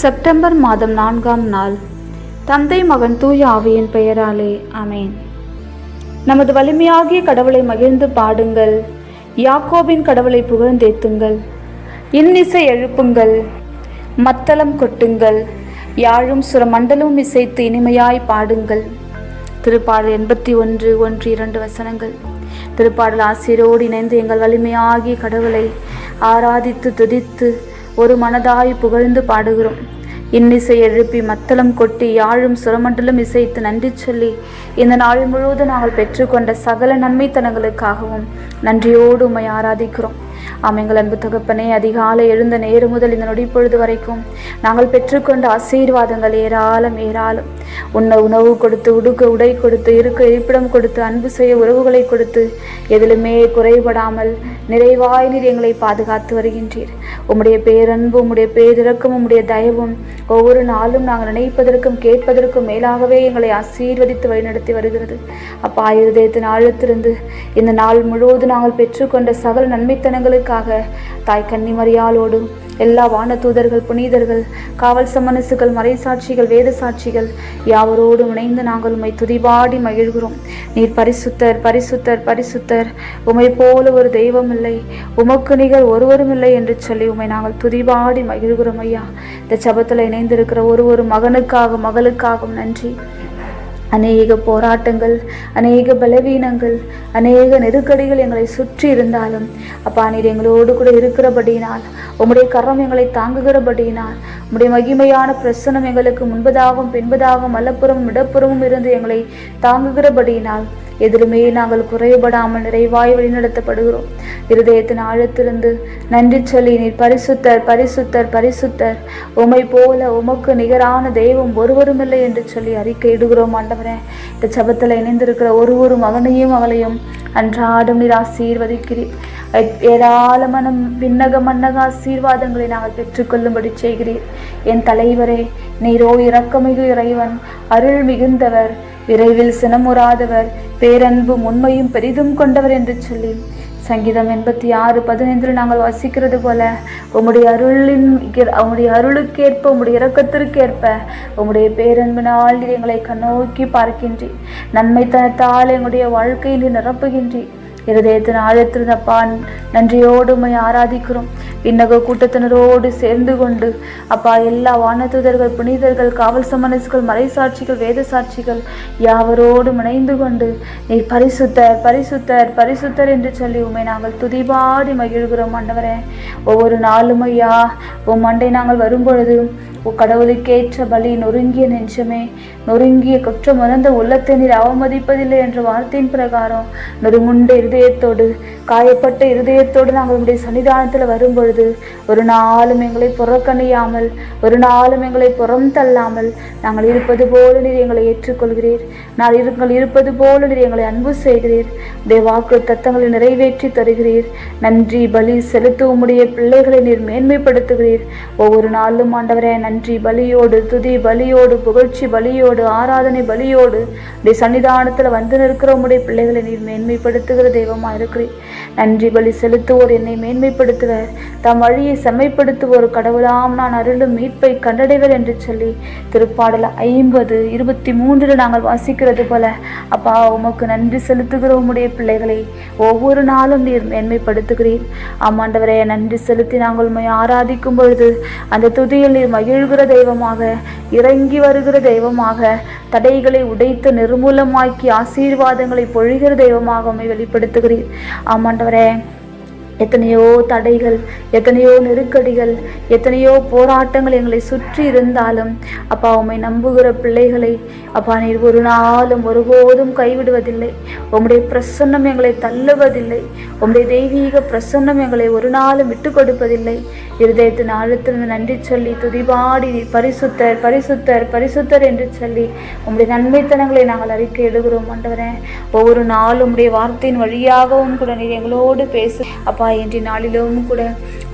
September மாதம் நான்காம் நாள். தந்தை மகன் தூய ஆவியின் பெயராலே அமேன் நமது வலிமையாகிய கடவுளை மகிழ்ந்து பாடுங்கள். யாக்கோபின் கடவுளை புகழ்ந்தேத்துங்கள். இன்னிசை எழுப்புங்கள். மத்தளம் கொட்டுங்கள். யாழும் சுரமண்டலமும் இசைத்து இனிமையாய் பாடுங்கள். திருப்பாடல் எண்பத்தி ஒன்று ஒன்று இரண்டு வசனங்கள். திருப்பாடல் ஆசிரியரோடு இணைந்து எங்கள் வலிமையாகிய கடவுளை ஆராதித்து துதித்து ஒரு மனதாய் புகழ்ந்து பாடுகிறோம். இன்னிசை எழுப்பி மத்தளம் கொட்டி யாழும் சுரமண்டலம் இசைத்து நன்றி சொல்லி இந்த நாள் முழுவதும் நாங்கள் பெற்றுக்கொண்ட சகல நன்மைத்தனங்களுக்காகவும் நன்றியோடு உம்மை ஆராதிக்கிறோம். ஆம் அன்பு தகப்பனே அதிகாலை எழுந்த நேரம் முதல் இந்த நொடி பொழுது வரைக்கும் நாங்கள் பெற்றுக்கொண்ட ஆசீர்வாதங்கள் ஏராளம் ஏராளம். உன்னை உணவு கொடுத்து உடுக்க உடை கொடுத்து இருக்க இருப்பிடம் கொடுத்து அன்பு செய்ய உறவுகளை கொடுத்து எதிலுமே குறைபடாமல் நிறைவாய் நீர் எங்களை பாதுகாத்து வருகின்றீர். உம்முடைய பேரன்பு உம்முடைய பேரிறக்கம் உம்முடைய தயவும் ஒவ்வொரு நாளும் நாங்கள் நினைப்பதற்கும் கேட்பதற்கும் மேலாகவே எங்களை ஆசீர்வதித்து வழிநடத்தி வருகிறது. அப்பா இருதயத்தின் ஆழத்திலிருந்து இந்த நாள் முழுவதும் நாங்கள் பெற்றுக்கொண்ட சகல நன்மைத்தனங்களுக்காக தாய் கன்னிமரியாளோடு எல்லா வான தூதர்கள் புனிதர்கள் காவல் சமனசுகள் மறைசாட்சிகள் வேத சாட்சிகள் யாவரோடும் இணைந்து நாங்கள் உம்மை துதிபாடி மகிழ்கிறோம். நீர் பரிசுத்தர் பரிசுத்தர் பரிசுத்தர். உமை போல ஒரு தெய்வம் இல்லை. உமக்கு நிகர் ஒருவரும் இல்லை என்று சொல்லி உமை நாங்கள் துதிபாடி மகிழ்கிறோம் ஐயா. இந்த சபத்தில் இணைந்திருக்கிற ஒரு ஒரு மகனுக்காக மகளுக்காகவும் நன்றி. அநேக போராட்டங்கள் அநேக பலவீனங்கள் அநேக நெருக்கடிகள் எங்களை சுற்றி இருந்தாலும் அப்பா நீர் எங்களோடு கூட இருக்கிறபடியினால் உம்முடைய கரம் எங்களை தாங்குகிறபடியினால் உம்முடைய மகிமையான பிரசனம் எங்களுக்கு முன்பதாகவும் பின்பதாகவும் வலப்புறமும் இடப்புறமும் இருந்து எங்களை தாங்குகிறபடியினால் எதிலுமே நாங்கள் குறைபடாமல் நிறைவாய் வழிநடத்தப்படுகிறோம். இருதயத்தின் ஆழத்திலிருந்து நன்றி சொல்லி நீர் பரிசுத்தர் பரிசுத்தர் பரிசுத்தர். உமை போல உமக்கு நிகரான தெய்வம் ஒருவருமில்லை என்று சொல்லி அறிக்கையிடுகிறோம் ஆண்டவரே. இந்த சபத்தில் இணைந்திருக்கிற ஒரு ஒரு மகனையும் மகளையும் அன்றாடம் நீர் ஆசீர்வதிக்கிறீர். ஏராளமான விண்ணக மன்னக ஆசீர்வாதங்களை நாங்கள் பெற்றுக்கொள்ளும்படி செய்கிறீர். என் தலைவரே நீரோ இரக்கமிகு இறைவன் அருள் மிகுந்தவர் விரைவில் சினமுறாதவர் பேரன்பும் உண்மையும் பெரிதும் கொண்டவர் என்று சொல்லி சங்கீதம் எண்பத்தி ஆறு பதினைந்தில் நாங்கள் வசிக்கிறது போல உம்முடைய அருளின் உம்முடைய அருளுக்கேற்ப உம்முடைய இரக்கத்திற்கேற்ப உம்முடைய பேரன்பினால் எங்களை கண்ணோக்கி நன்மை த எங்களுடைய வாழ்க்கையில் நிரப்புகின்றி இருதயத்தின் ஆழத்திலிருந்து அப்பா நன்றியோடு உம்மை ஆராதிக்கிறோம். விண்ணக கூட்டத்தினரோடு சேர்ந்து கொண்டு அப்பா எல்லா வானதூதர்கள் புனிதர்கள் காவல் சமனசுகள் மறைசாட்சிகள் வேத சாட்சிகள் யாவரோடு இணைந்து கொண்டு நீர் பரிசுத்தர் பரிசுத்தர் பரிசுத்தர் என்று சொல்லி உமை நாங்கள் துதிபாடி மகிழ்கிறோம் ஆண்டவரே. ஒவ்வொரு நாளும் ஐயா உன் மண்டை நாங்கள் வரும்பொழுது ஓ கடவுளுக்கேற்ற பலி நொறுங்கிய நெஞ்சமே நொறுங்கிய குற்றம் உணர்ந்த உள்ளத்தை நீர் அவமதிப்பதில்லை என்ற வார்த்தையின் பிரகாரம் நொறுமுண்ட இருதயத்தோடு காயப்பட்ட இருதயத்தோடு நாங்கள் உங்களுடைய சன்னிதானத்தில் வரும்பொழுது ஒரு நாளும் எங்களை புறக்கணியாமல் ஒரு நாளும் எங்களை புறம் தள்ளாமல் நாங்கள் இருப்பது போல நீர் எங்களை ஏற்றுக்கொள்கிறீர். நான் இருங்கள் இருப்பது போல நீர் எங்களை அன்பு செய்கிறீர். உடைய வாக்கு தத்தங்களை நிறைவேற்றி தருகிறீர். நன்றி பலி செலுத்த உம்முடைய பிள்ளைகளை நீர் மேன்மைப்படுத்துகிறீர். ஒவ்வொரு நாளும் ஆண்டவரே நன்றி பலியோடு துதி பலியோடு புகழ்ச்சி பலியோடு ஆராதனை பலியோடு. உடைய சன்னிதானத்தில் வந்து நிற்கிற பிள்ளைகளை நீர் மேன்மைப்படுத்துகிற தெய்வமாக இருக்கிறேன் நன்றி பலி செலுத்துவோர் என்னை மேன்மைப்படுத்துவர் தம் வழியை செம்மைப்படுத்துவோர் கடவுளாம். நான் அருளும் மீட்பை கண்டடைவர் என்று சொல்லி திருப்பாடல ஐம்பது இருபத்தி மூன்றில் நாங்கள் வாசிக்கிறது போல அப்பா உமக்கு நன்றி செலுத்துகிற உம்முடைய பிள்ளைகளை ஒவ்வொரு நாளும் நீர் மேன்மைப்படுத்துகிறீர். ஆமாண்டவரே நன்றி செலுத்தி நாங்கள் உண்மை ஆராதிக்கும் பொழுது அந்த துதியில் நீர் வீழ்கிற தெய்வமாக இறங்கி வருகிற தெய்வமாக தடைகளை உடைத்து நிர்மூலமாக்கி ஆசீர்வாதங்களை பொழிகிற தெய்வமாக உண்மை வெளிப்படுத்துகிறீர். ஆமாண்டவரே எத்தனையோ தடைகள் எத்தனையோ நெருக்கடிகள் எத்தனையோ போராட்டங்கள் எங்களை சுற்றி இருந்தாலும் அப்பா உம்மை நம்புகிற பிள்ளைகளை அப்பா நீர் ஒரு நாளும் ஒருபோதும் கைவிடுவதில்லை. உம்முடைய பிரசன்னம் எங்களை தள்ளுவதில்லை. உம்முடைய தெய்வீக பிரசன்னம் எங்களை ஒரு நாளும் விட்டு கொடுப்பதில்லை. இருதயத்தின் ஆழத்திலிருந்து நன்றி சொல்லி துதிபாடி நீர் பரிசுத்தர் பரிசுத்தர் பரிசுத்தர் என்று சொல்லி உம்முடைய நன்மைத்தனங்களை நாங்கள் அறிக்கை எழுகிறோம் ஆண்டவரே ஒவ்வொரு நாளும் உடைய வார்த்தையின் வழியாகவும் கூட நீர் எங்களோடு பேசு. அப்பா அப்பா இன்றைய நாளிலும் கூட.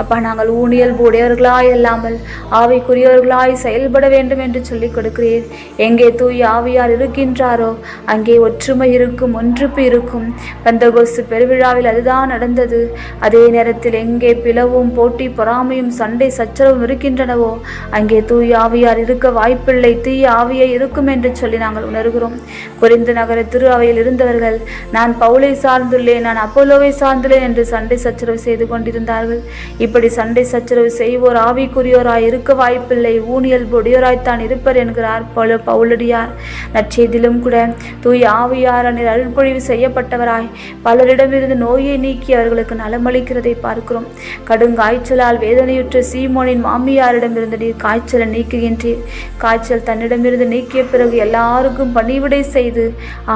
அப்பா நாங்கள் ஊனியல்பு உடையவர்களாய் அல்லாமல் ஆவிக்குரியவர்களாய் செயல்பட வேண்டும் என்று சொல்லிக் கொடுக்கிறீர். எங்கே தூய் ஆவியார் இருக்கின்றாரோ அங்கே ஒற்றுமை இருக்கும் ஒன்றுப்பு இருக்கும். பந்தகோசு பெருவிழாவில் அதுதான் நடந்தது. அதே நேரத்தில் எங்கே பிளவும் போட்டி பொறாமையும் சண்டை சச்சரவும் இருக்கின்றனவோ அங்கே தூய் ஆவியார் இருக்க வாய்ப்பில்லை. தீய ஆவியை இருக்கும் என்று சொல்லி நாங்கள் உணர்கிறோம். குறைந்த நகர திரு அவையில் இருந்தவர்கள் நான் பவுலை சார்ந்துள்ளேன் நான் அப்போலோவை சார்ந்துள்ளேன் என்று சண்டை சச்சரவு செய்து கொண்டிருந்தார்கள். இப்படி சண்டை சச்சரவு செய்வோர் ஆவிக்குரியோராய் இருக்க வாய்ப்பில்லை. ஊனியல் பொடியோராய்த்தான் இருப்பர் என்கிறார் பல பவுலடியார். நற்செய்திலும் கூட தூய் ஆவியாரனில் அருள்பொழிவு செய்யப்பட்டவராய். பலரிடமிருந்து நோயை நீக்கி அவர்களுக்கு நலமளிக்கிறதை பார்க்கிறோம். கடுங்காய்ச்சலால் வேதனையுற்ற சீமோனின் மாமியாரிடமிருந்து நீர் காய்ச்சலை நீக்குகின்றீர். காய்ச்சல் தன்னிடமிருந்து நீக்கிய பிறகு எல்லாருக்கும் பணிவிடை செய்து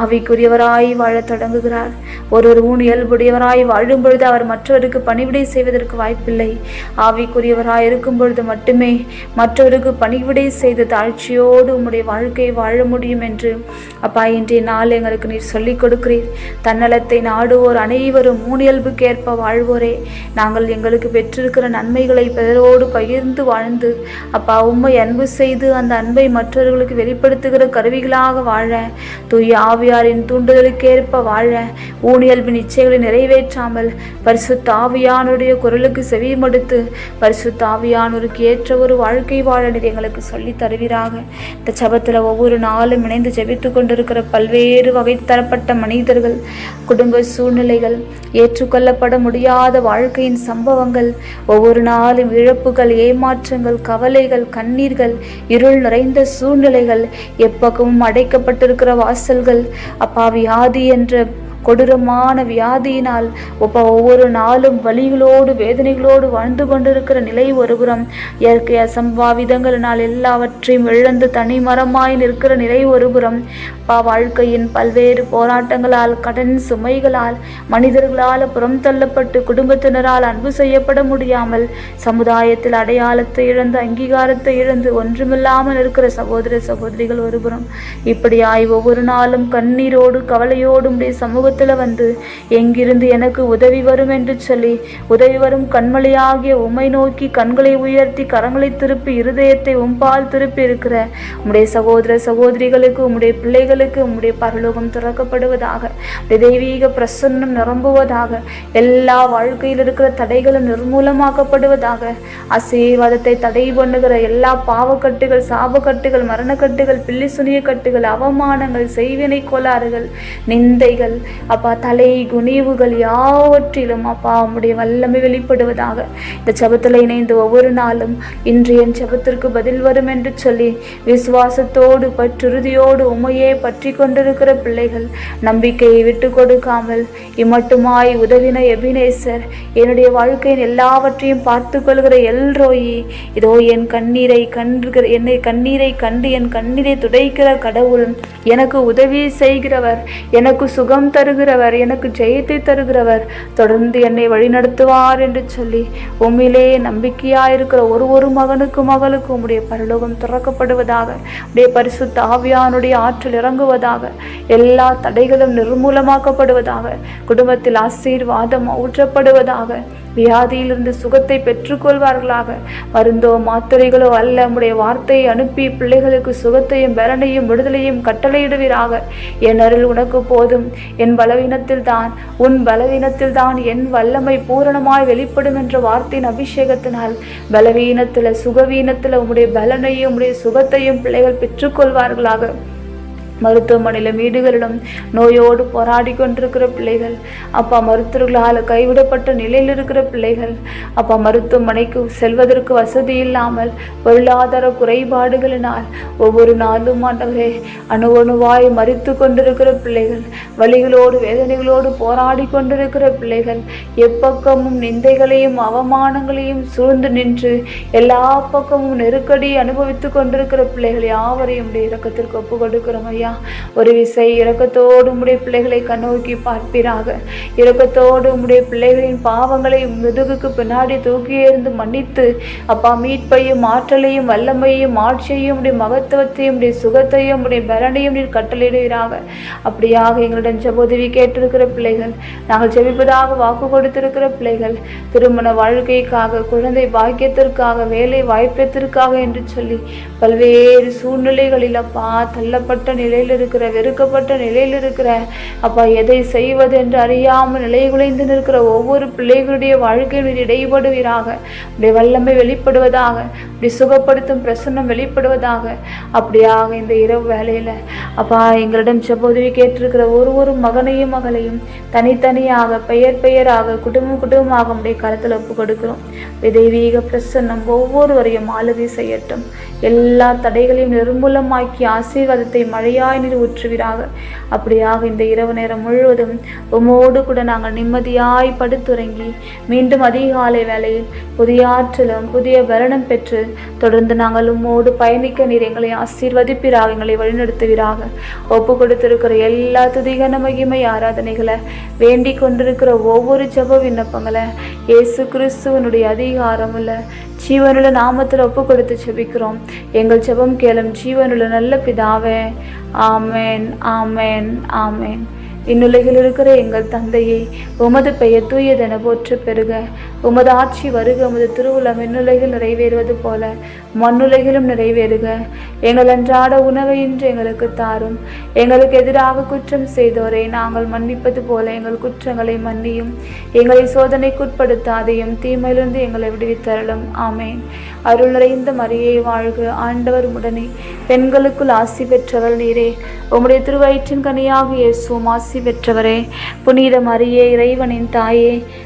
ஆவிக்குரியவராய் வாழத் தொடங்குகிறார். ஒருவர் ஊன் இயல்புடையவராய் வாழும் பொழுது அவர் மற்றவருக்கு பணிவிடை செய்வதற்கு வாய்ப்பில்லை. ஆவிக்குரியவராக இருக்கும் பொழுது மட்டுமே மற்றவருக்கு பணிவிடை செய்த தாழ்ச்சியோடு உம்முடைய வாழ்க்கையை வாழ முடியும் என்று. அப்பா இன்றைய நாள் எங்களுக்கு நீர் சொல்லிக் கொடுக்கிறீர். தன்னலத்தை நாடுவோர் அனைவரும் மூணியல்புக்கேற்ப வாழ்வோரே. நாங்கள் எங்களுக்கு பெற்றிருக்கிற நன்மைகளை பிறரோடு பகிர்ந்து வாழ்ந்து அப்பா உம்மை அன்பு செய்து அந்த அன்பை மற்றவர்களுக்கு வெளிப்படுத்துகிற கருவிகளாக வாழ தூய ஆவியாரின் தூண்டுதலுக்கேற்ப வாழ ஊனியல்பின் இச்சைகளை நிறைவேற்றாமல் பரிசுத்த ஆவியானுடைய குரலுக்கு செவிமடுத்து பரிசுத்த ஆவியானோருக்கு ஏற்ற ஒரு வாழ்க்கை வாழ எங்களுக்கு சொல்லி தருவீராக. இந்த சபத்தில் ஒவ்வொரு நாளும் இணைந்து ஜெபித்து கொண்டிருக்கிற பல்வேறு வகை தரப்பட்ட மனிதர்கள் குடும்ப சூழ்நிலைகள் ஏற்றுக்கொள்ளப்பட முடியாத வாழ்க்கையின் சம்பவங்கள் ஒவ்வொரு நாளும் இழப்புகள் ஏமாற்றங்கள் கவலைகள் கண்ணீர்கள் இருள் நிறைந்த சூழ்நிலைகள் எப்பக்கமும் அடைக்கப்பட்டிருக்கிற வாசல்கள் அப்பா வியாதி என்ற கொடூரமான வியாதியினால் இப்போ ஒவ்வொரு நாளும் வலிகளோடு வேதனைகளோடு வாழ்ந்து கொண்டிருக்கிற நிலை ஒருபுறம் இயற்கை அசம்பாவிதங்களினால் எல்லாவற்றையும் இழந்து தனிமரமாய் நிற்கிற நிலை ஒருபுறம் பா வாழ்க்கையின் பல்வேறு போராட்டங்களால் கடன் சுமைகளால் மனிதர்களால் புறம் தள்ளப்பட்டு குடும்பத்தினரால் அன்பு செய்யப்பட முடியாமல் சமுதாயத்தில் அடையாளத்தை இழந்து அங்கீகாரத்தை இழந்து ஒன்றுமில்லாமல் இருக்கிற சகோதர சகோதரிகள் ஒருபுறம் இப்படியாய் ஒவ்வொரு நாளும் கண்ணீரோடு கவலையோடும் சமூக சமூகத்தில் வந்து எங்கிருந்து எனக்கு உதவி வரும் என்று சொல்லி உதவி வரும் கண்மலையாகிய உம்மை நோக்கி கண்களை உயர்த்தி கரங்களை திருப்பி இருதயத்தை உம்பால் திருப்பி இருக்கிற உம்முடைய சகோதர சகோதரிகளுக்கு உம்முடைய பிள்ளைகளுக்கு உம்முடைய பரலோகம் திறக்கப்படுவதாக உம்முடைய தெய்வீக பிரசன்னம் நிரம்புவதாக எல்லா வாழ்க்கையில் இருக்கிற தடைகளும் நிர்மூலமாக்கப்படுவதாக ஆசீர்வாதத்தை தடை பண்ணுகிற எல்லா பாவக்கட்டுகள் சாபக்கட்டுகள் மரணக்கட்டுகள் பில்லி சுனிய கட்டுகள் அவமானங்கள் செய்வினை கோளாறுகள் நிந்தைகள் அப்பா தலை குனிவுகள் யாவற்றிலும் அப்பா உம்முடைய வல்லமை வெளிப்படுவதாக. இந்த ஜெபத்தில் இணைந்து ஒவ்வொரு நாளும் இன்று என் ஜெபத்திற்கு பதில் வரும் என்று சொல்லி விசுவாசத்தோடு பற்றுறுதியோடு உமையே பற்றி கொண்டிருக்கிற பிள்ளைகள் நம்பிக்கையை விட்டு கொடுக்காமல் இம்மட்டுமாய் உதவின எபினேசர் என்னுடைய வாழ்க்கையின் எல்லாவற்றையும் பார்த்து கொள்கிற எல்ரோயி இதோ என் கண்ணீரை கண்டுகிற என்னை கண்ணீரை கண்டு என் கண்ணீரை துடைக்கிற கடவுள் எனக்கு உதவி செய்கிறவர் எனக்கு சுகம் தருகிறவர் எனக்கு ஜெயத்தை தருகிறவர். தொடர்ந்து என்னை வழிநடத்துவார் என்று சொல்லி உம்மிலே நம்பிக்கையாயிருக்கிற ஒரு ஒரு மகனுக்கு மகளுக்கு உம்முடைய பரலோகம் திறக்கப்படுவதாக உடைய பரிசுத்த ஆவியானுடைய ஆற்றல் இறங்குவதாக எல்லா தடைகளும் நிர்மூலமாக்கப்படுவதாக குடும்பத்தில் ஆசீர்வாதம் ஊற்றப்படுவதாக வியாதியிலிருந்து சுகத்தை பெற்றுக்கொள்வார்களாக. மருந்தோ மாத்திரைகளோ அல்ல. உம்முடைய வார்த்தையை அனுப்பி பிள்ளைகளுக்கு சுகத்தையும் பலனையும் விடுதலையும் கட்டளையிடுவீராக. என் அருள் உனக்கு போதும். என் பலவீனத்தில் தான் உன் பலவீனத்தில் தான் என் வல்லமை பூரணமாய் வெளிப்படும் என்ற வார்த்தையின் அபிஷேகத்தினால் பலவீனத்தில் சுகவீனத்தில் உம்முடைய பலனையும் உம்முடைய சுகத்தையும் பிள்ளைகள் பெற்றுக்கொள்வார்களாக. மருத்துவமனையில் வீடுகளிலும் நோயோடு போராடி கொண்டிருக்கிற பிள்ளைகள் அப்பா மருத்துவர்களால் கைவிடப்பட்ட நிலையில் இருக்கிற பிள்ளைகள் அப்பா மருத்துவமனைக்கு செல்வதற்கு வசதி இல்லாமல் பொருளாதார குறைபாடுகளினால் ஒவ்வொரு நாளும் ஆண்டவரே அணு அணுவாய் மறித்து கொண்டிருக்கிற பிள்ளைகள் வழிகளோடு வேதனைகளோடு போராடி கொண்டிருக்கிற பிள்ளைகள் எப்பக்கமும் நிந்தைகளையும் அவமானங்களையும் சூழ்ந்து நின்று எல்லா பக்கமும் நெருக்கடி அனுபவித்து கொண்டிருக்கிற பிள்ளைகள் யாவரையும் உடைய இரக்கத்திற்கு ஒப்பு கொடுக்கிறோம் ஐயா. ஐயா ஒரு விசை இரக்கத்தோடு உம்முடைய பிள்ளைகளை கண்ணோக்கி பார்ப்பீராக. இரக்கத்தோடு உம்முடைய பிள்ளைகளின் பாவங்களை முதுகுக்கு பின்னாடி தூக்கி எறிந்து மன்னித்து அப்பா மீட்பையும் ஆற்றலையும் வல்லமையும் ஆட்சியையும் உடைய மகத்துவத்தையும் உடைய சுகத்தையும் உடைய பலனையும் நீர் கட்டளையிடுகிறாக அப்படியாக எங்களிடம் ஜெபோதவி கேட்டிருக்கிற பிள்ளைகள் நாங்கள் ஜெபிப்பதாக வாக்கு கொடுத்திருக்கிற பிள்ளைகள் திருமண வாழ்க்கைக்காக குழந்தை பாக்கியத்திற்காக வேலை வாய்ப்பத்திற்காக என்று சொல்லி பல்வேறு சூழ்நிலைகளில் அப்பா தள்ளப்பட்ட நிலை நிலையில் இருக்கிற வெறுக்கப்பட்ட நிலையில் இருக்கிற அப்பா எதை செய்வது என்று அறியாமல் நிலை குலைந்து நிற்கிற ஒவ்வொரு பிள்ளைகளுடைய வாழ்க்கையில் இடைபடுவீராக உடைய வல்லமை வெளிப்படுவதாக இப்படி சுகப்படுத்தும் பிரசன்னம் வெளிப்படுவதாக அப்படியாக இந்த இரவு வேலையில் அப்பா எங்களிடம் செப்போதவி கேட்டிருக்கிற ஒரு ஒரு மகனையும் மகளையும் தனித்தனியாக பெயர் பெயராக குடும்பம் குடும்பமாக நம்முடைய கருத்தில் ஒப்பு கொடுக்கிறோம். தெய்வீக பிரசன்னம் ஒவ்வொருவரையும் ஆளுகை செய்யட்டும். எல்லா தடைகளையும் நிர்மூலமாக்கி ஆசீர்வாதத்தை மழையாய் நீர் ஊற்றுவீராக அப்படியாக இந்த இரவு நேரம் முழுவதும் உமோடு கூட நாங்கள் நிம்மதியாய் படுத்துறங்கி மீண்டும் அதிகாலை வேளையில் புதிய ஆற்றலும் புதிய வருணம் பெற்று தொடர்ந்து நாங்கள் உம்மோடு பயணிக்க நீர் எங்களை ஆசீர்வதிப்பீராக எங்களை வழிநடத்துவீராக. ஒப்பு கொடுத்திருக்கிற எல்லா துதிகன மகிமை ஆராதனைகளை வேண்டிக் கொண்டிருக்கிற ஒவ்வொரு ஜப விண்ணப்பங்களை இயேசு கிறிஸ்துவனுடைய அதிகாரமுள்ள ஜீவனுள்ள நாமத்தில் ஒப்பு கொடுத்து செபிக்கிறோம் எங்கள் செபம் கேளும் ஜீவனுள்ள நல்ல பிதாவே ஆமென் ஆமென் ஆமென். இன்னுலகில் இருக்கிற எங்கள் தந்தையை உமது பெயர் தூயதென போற்று பெருக உமது ஆட்சி வருக உமது திருவுளம் விண்ணுலகில் நிறைவேறுவது போல. மண்ணுலகிலும் நிறைவேறுக. எங்கள் அன்றாட உணவை இன்று எங்களுக்கு தாரும். எங்களுக்கு எதிராக குற்றம் செய்தோரை நாங்கள் மன்னிப்பது போல எங்கள் குற்றங்களை மன்னியும். எங்களை சோதனைக்குட்படுத்தாதையும் தீமையிலிருந்து எங்களை விடுவித்தரலும் ஆமேன். அருள் நிறைந்த மரியை வாழ்க ஆண்டவர் உடனே பெண்களுக்குள் ஆசி பெற்றவள் நீரே. உம்முடைய திருவயிற்றின் கனியாக இயேசுவும் ஆசி பெற்றவரே. புனித மரியே இறைவனின் தாயே.